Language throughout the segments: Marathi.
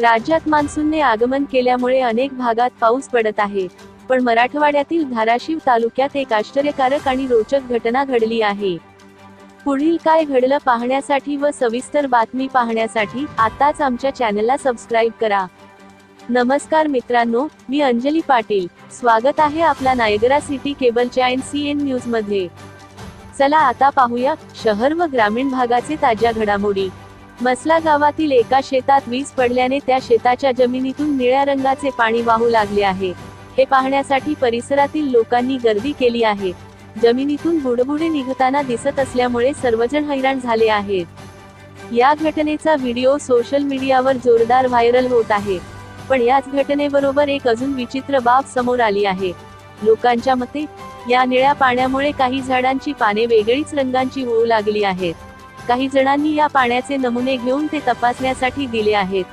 राज्यात मान्सूनने आगमन केल्यामुळे अनेक भागात पाऊस पडत आहे. पण मराठवाड्यातील धाराशिव तालुक्यात एक आश्चर्यकारक आणि रोचक घटना घडली आहे. पुढील काय घडलं पाहण्यासाठी व सविस्तर बातमी पाहण्यासाठी आताच आमच्या चॅनलला सबस्क्राईब करा. नमस्कार मित्रांनो मी अंजली पाटील. स्वागत आहे आपला नायगरा सिटी केबलच्या एन सी एन न्यूजमध्ये चला आता पाहूया शहर व ग्रामीण भागाचे ताज्या घडामोडी. मसला गावातील एका शेतात वीज पडल्याने त्या शेताच्या जमिनीतून निळ्या रंगाचे पाणी वाहू लागले आहे. हे पाहण्यासाठी परिसरातील लोकांनी गर्दी केली आहे. जमिनीतून बुडबुडे निघताना दिसत असल्यामुळे सर्वजण हैराण झाले आहेत. या घटनेचा व्हिडिओ सोशल मीडियावर जोरदार व्हायरल होत आहे. पण याच घटनेबरोबर एक अजून विचित्र बाब समोर आली आहे. लोकांच्या मते या निळ्या पाण्यामुळे काही झाडांची पाने वेगळीच रंगांची होऊ लागली आहेत. काही जणांनी या पाण्याचे नमुने घेऊन ते तपासण्यासाठी दिले आहेत.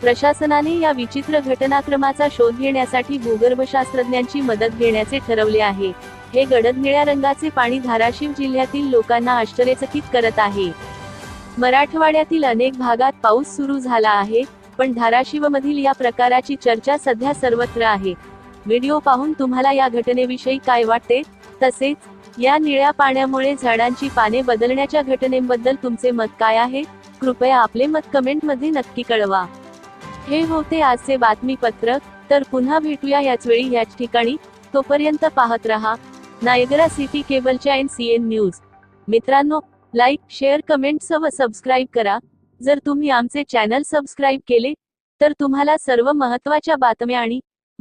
प्रशासनाने या विचित्र घटनाक्रमाचा शोध घेण्यासाठी भूगर्भशास्त्रज्ञांची मदत घेण्याचे ठरवले आहे. हे गडद निळ्या रंगाचे पाणी धाराशिव जिल्ह्यातील लोकांना आश्चर्यचकित करत आहे. मराठवाड्यातील अनेक भागात पाऊस सुरू झाला आहे पण धाराशिवमधील या प्रकाराची चर्चा सध्या सर्वत्र आहे. व्हिडिओ पाहून तुम्हाला या घटनेविषयी काय वाटते? तसेच या निळ्या पाण्यामुळे झाडांची पाने बदलण्याच्या घटनेबद्दल तुमचे मत काय आहे? कृपया आपले मत कमेंटमध्ये नक्की कळवा. हे होते आजचे बातमीपत्र तर पुन्हा भेटूया याच वेळी याच ठिकाणी. तोपर्यंत पाहत रहा. नायगरा सिटी केबलच्या एन सी एन न्यूज. मित्रांनो लाईक शेअर कमेंट्स व सबस्क्राईब करा. जर तुम्ही आमचे चॅनल सबस्क्राईब केले तर तुम्हाला सर्व महत्त्वाच्या बातम्या आणि